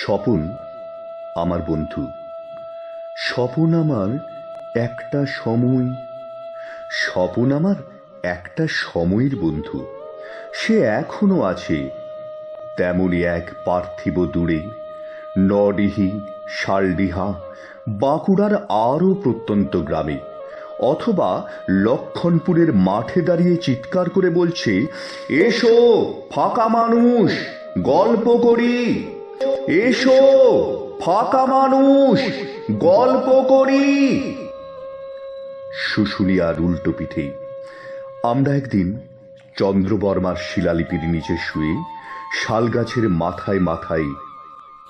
স্বপন, আমার বন্ধু। স্বপন আমার একটা সময়। স্বপন আমার একটা সময়ের বন্ধু। সে এখনও আছে। তেমনই এক পার্থিব দূরে, নডিহি, শালডিহা, বাঁকুড়ার আরও প্রত্যন্ত গ্রামে। অথবা লক্ষণপুরের মাঠে দাঁড়িয়ে চিৎকার করে বলছে, এসো, ফাঁকা মানুষ, গল্প করি। এসো, ফাঁকা মানুষ, গল্প করি। শুশুনিয়ার উল্টো পিঠে আমরা একদিন চন্দ্রবর্মার শিলালিপির নিচে শুয়ে শালগাছের মাথায় মাথায়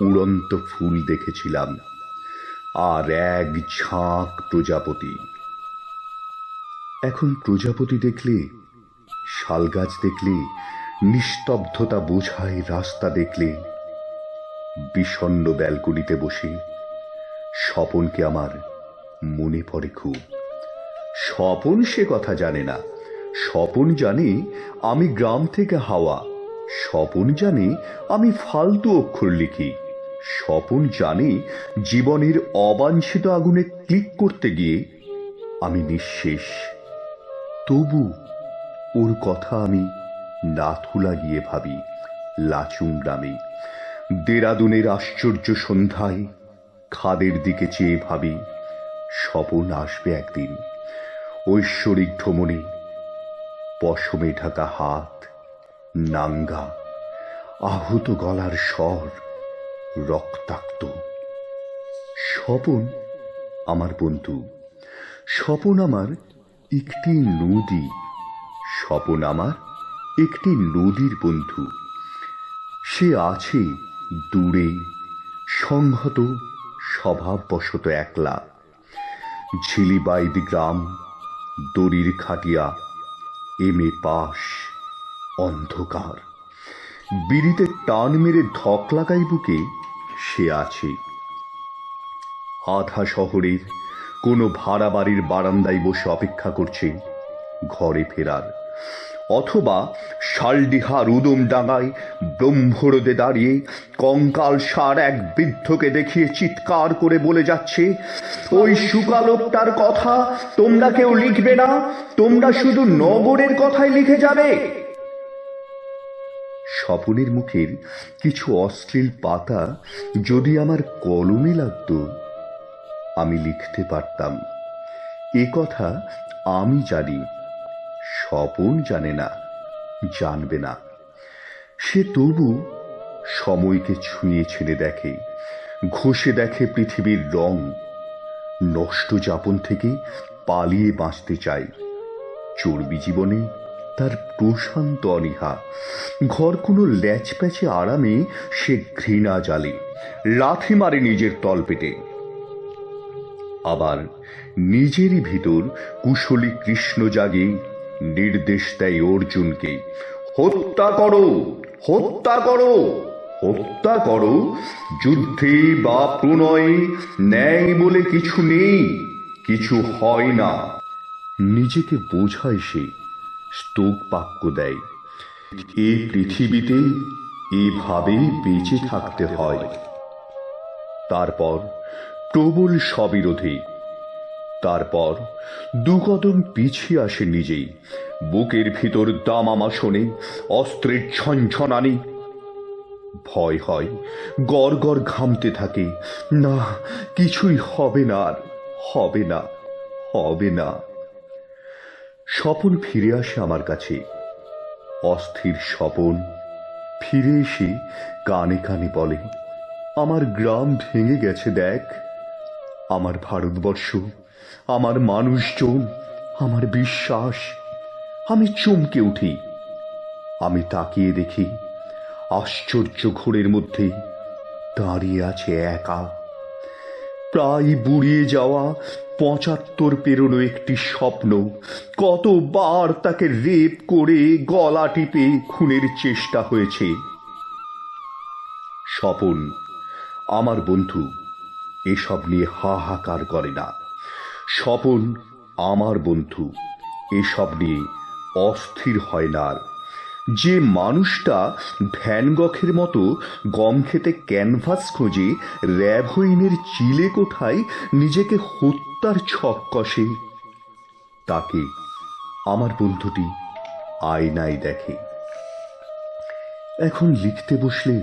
উড়ন্ত ফুল দেখেছিলাম, আর এক ঝাঁক প্রজাপতি। এখন প্রজাপতি দেখলে, শালগাছ দেখলে, নিস্তব্ধতা বোঝায় রাস্তা দেখলে বিষণ্ণ ব্যালকনিতে বসে স্বপনকে আমার মনে পড়ে খুব। স্বপন সে কথা জানে না। স্বপন জানে আমি গ্রাম থেকে হাওয়া। স্বপন জানে আমি ফালতু অক্ষর লিখি। স্বপন জানে জীবনের অবাঞ্ছিত আগুনে ক্লিক করতে গিয়ে আমি নিঃশেষ। তবু ওর কথা আমি নাথুলা গিয়ে ভাবি, লাচুং গ্রামে। দেরাদুনের আশ্চর্য সন্ধ্যায় খাদের দিকে চেয়ে ভাবি, স্বপন আসবে একদিন। ঐশ্বরিক ভ্রমণে পশমে ঢাকা হাত, নাঙ্গা, আহত গলার স্বর রক্তাক্ত। স্বপন, আমার বন্ধু, স্বপন আমার একটি নদী। স্বপন আমার একটি নদীর বন্ধু। সে আছে দূরে সংহত, স্বভাববশত একলা। ঝিলিবাইদ গ্রাম, দড়ির খাটিয়া এম এ পাশ, অন্ধকার। বিড়িতে টান মেরে ধক লাগাই বুকে সে আছে। আধা শহরের কোনো ভাড়া বাড়ির বারান্দায় বসে অপেক্ষা করছে ঘরে ফেরার। অথবা শালডিহার উদম ডাঙায় ব্রহ্মরোদে দাঁড়িয়ে কঙ্কাল সার এক বৃদ্ধকে দেখিয়ে চিৎকার করে বলে যাচ্ছে, ওই সুকালোকটার কথা তোমরা কেউ লিখবে না, তোমরা শুধু নগরের কথাই লিখে যাবে। স্বপনের মুখের কিছু অশ্লীল পাতা যদি আমার কলমে লাগতো, আমি লিখতে পারতাম। এ কথা আমি জানি। স্বপন জানে না, জানবে না। সে তবু সময়কে ছুঁয়ে ছেড়ে দেখে, ঘষে দেখে পৃথিবীর রং নষ্ট যাপন থেকে পালিয়ে বাঁচতে চায়। চর্বি জীবনে তার প্রশান্ত অনীহা, ঘর কোনো ল্যাচ প্যাচে আরামে সে ঘৃণা জালে, লাথি মারে নিজের তলপেটে। আবার নিজেরই ভিতর কুশলী কৃষ্ণ জাগে নির্দেশ দেয় অর্জুনকে, হত্যা করো হত্যা করো হত্যা করো, যুদ্ধে বা প্রণয়ে ন্যায় বলে কিছু নেই, কিছু হয় না। নিজেকে বোঝায় সে স্তোক বাক্য দেয়। এ পৃথিবীতে এভাবে বেঁচে থাকতে হয়। তারপর প্রবল স্ববিরোধী তারপর দু কদম পিছিয়ে আসে নিজেই। বুকের ভিতর দামামা শোনে অস্ত্রের ঝনঝনানি ভয় হয়, গড় গড় ঘামতে থাকে। না, কিছুই হবে না আর, হবে না হবে না। স্বপন ফিরে আসে আমার কাছে। অস্থির স্বপন ফিরে এসে কানে কানে বলে, আমার গ্রাম ভেঙে গেছে দেখ, আমার ভারতবর্ষ। আমার মানুষজন, আমার বিশ্বাস। আমি চমকে উঠি। আমি তাকিয়ে দেখি আশ্চর্য ঘোরের মধ্যে দাঁড়িয়ে আছে একা। প্রায় বুড়িয়ে যাওয়া পঁচাত্তর পেরোনো একটি স্বপ্ন, কতবার তাকে রেপ করে গলা টিপে খুনের চেষ্টা হয়েছে। স্বপন, আমার বন্ধু, এসব নিয়ে হাহাকার করে না। স্বপন, আমার বন্ধু, এসব নিয়ে অস্থির হয় না আর যে মানুষটা ভ্যান গখের মতো গম খেতে ক্যানভাস খোঁজে র্যাভইনের চিলে কোঠায় নিজেকে হত্যার ছক কষে, তাকে আমার বন্ধুটি আয়নায় দেখে। এখন লিখতে বসলে,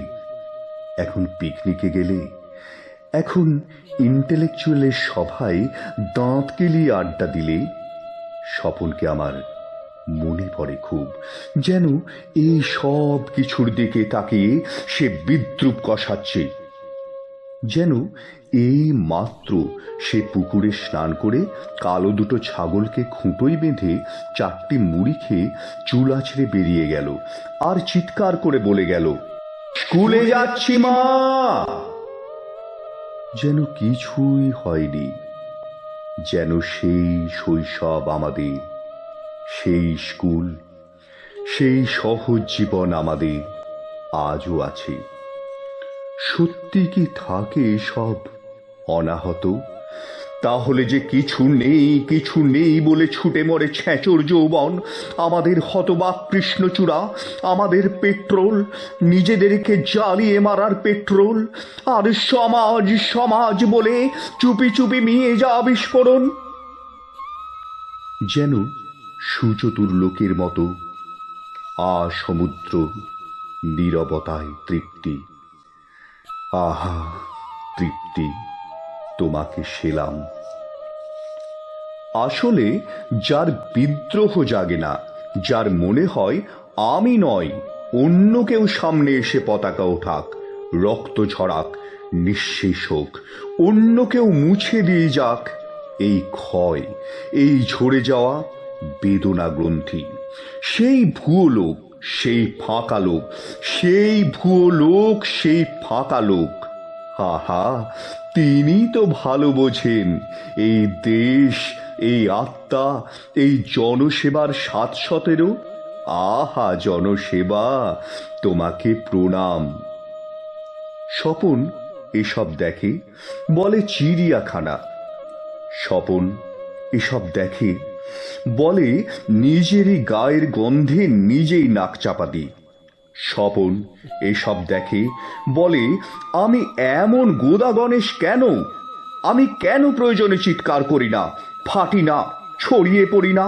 এখন পিকনিকে গেলে এখন ইন্টেলেকচুয়ালের সভায় দাঁত কেলিয়ে আড্ডা দিলে স্বপনকে আমার মনে পড়ে খুব, যেন এই সব কিছুর দিকে তাকিয়ে সে বিদ্রুপ কষাচ্ছে, যেন এই মাত্র সে পুকুরে স্নান করে কালো দুটো ছাগলকে খুঁটোই বেঁধে চারটি মুড়ি খেয়ে চুল আছড়ে বেরিয়ে গেল আর চিৎকার করে বলে গেল, স্কুলে যাচ্ছি মা! যেন কিছুই হয়নি, যেন সেই শৈশব আমাদের, সেই স্কুল, সেই সহজ জীবন আমাদের আজও আছে। সত্যি কি থাকে সব অনাহত? তাহলে যে কিছু নেই কিছু নেই বলে ছুটে মরে ছ্যাঁচর যৌবন, আমাদের হতবাক কৃষ্ণচূড়া, আমাদের পেট্রোল, নিজেদেরকে জ্বালিয়ে মারার পেট্রোল, আর সমাজ সমাজ বলে চুপি চুপি মিয়ে যা বিস্ফোরণ। যেন সুচতুর লোকের মতো আ সমুদ্র নীরবতায় তৃপ্তি, আহা, তৃপ্তি। তোমাকে সেলাম। আসলে যার বিদ্রোহ জাগে না, যার মনে হয় আমি নয় অন্য কেউ সামনে এসে পতাকা ওঠাক, রক্ত ঝরাক, নিঃশেষ হোক, অন্য কেউ মুছে দিয়ে যাক, এই ক্ষয়, এই ঝরে যাওয়া বেদনা গ্রন্থি। সেই ভুয়ো লোক, সেই ফাঁকা লোক, সেই ভুয়ো লোক, সেই ফাঁকা লোক। হা হা তিনি তো ভালো বোঝেন। এই দেশ, এই আত্মা, এই জনসেবার সাত সতেরো আহা, জনসেবা, তোমাকে প্রণাম। স্বপন এসব দেখে, বলে চিড়িয়াখানা। স্বপন এসব দেখে, বলে নিজেরই গায়ের গন্ধে নিজেই নাক চাপা দিই। স্বপন এসব দেখে বলে, আমি এমন গোদা গণেশ কেন? আমি কেন প্রয়োজনে চিৎকার করি না? ফাটি না, ছড়িয়ে পড়ি না?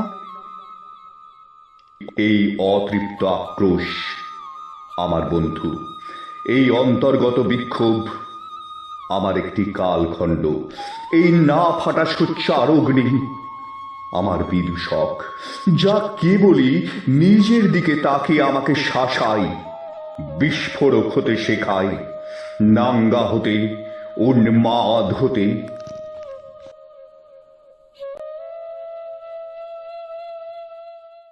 এই অতৃপ্ত আক্রোশ, আমার বন্ধু, এই অন্তর্গত বিক্ষোভ আমার একটি কালখণ্ড। এই না ফাটা সোচ্চার অগ্নি আমার বিদূষক যা কেবলই নিজের দিকে তাকে আমাকে শাসাই বিস্ফোরক হতে শেখায় নাঙ্গা হতে, উন্মাদ হতে